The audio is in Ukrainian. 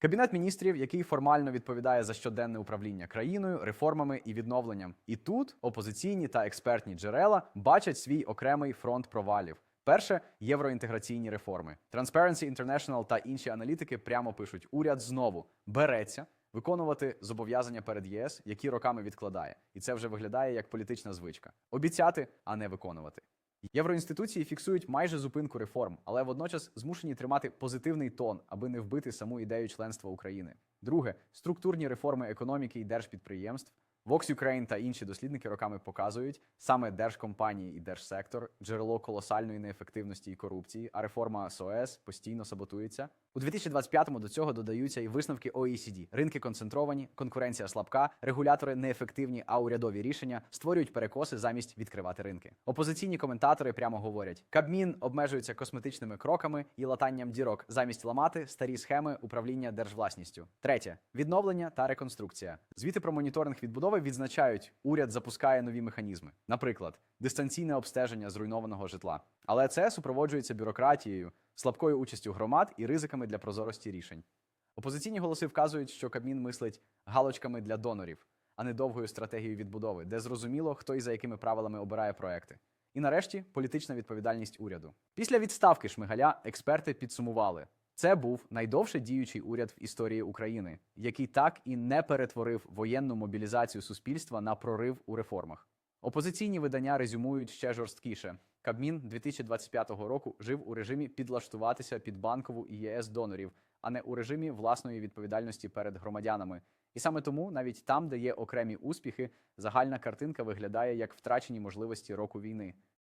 Кабінет міністрів, який формально відповідає за щоденне управління країною, реформами і відновленням. І тут опозиційні та експертні джерела бачать свій окремий фронт провалів. Перше євроінтеграційні реформи. Transparency International та інші аналітики прямо пишуть: уряд знову береться виконувати зобов'язання перед ЄС, які роками відкладає, і це вже виглядає як політична звичка: обіцяти, а не виконувати. Євроінституції фіксують майже зупинку реформ, але водночас змушені тримати позитивний тон, аби не вбити саму ідею членства України. Друге структурні реформи економіки і держпідприємств. Vox Ukraine та інші дослідники роками показують саме держкомпанії і держсектор джерело колосальної неефективності і корупції, а реформа СОС постійно саботується. У 2025-му до цього додаються і висновки OECD. Ринки концентровані, конкуренція слабка, регулятори неефективні, а урядові рішення створюють перекоси замість відкривати ринки. Опозиційні коментатори прямо говорять: Кабмін обмежується косметичними кроками і латанням дірок замість ламати старі схеми управління держвласністю. Третє відновлення та реконструкція. Звіти про моніторинг відбудови відзначають, уряд запускає нові механізми, наприклад, дистанційне обстеження зруйнованого житла. Але це супроводжується бюрократією, слабкою участю громад і ризиками для прозорості рішень. Опозиційні голоси вказують, що Кабмін мислить галочками для донорів, а не довгою стратегією відбудови, де зрозуміло, хто і за якими правилами обирає проекти. І нарешті політична відповідальність уряду. Після відставки Шмигаля експерти підсумували. Це був найдовше діючий уряд в історії України, який так і не перетворив воєнну мобілізацію суспільства на прорив у реформах. Опозиційні видання резюмують ще жорсткіше. Кабмін 2025 року жив у режимі підлаштуватися під банкову і ЄС донорів, а не у режимі власної відповідальності перед громадянами. І саме тому, навіть там, де є окремі успіхи, загальна картинка виглядає як втрачені можливості року війни.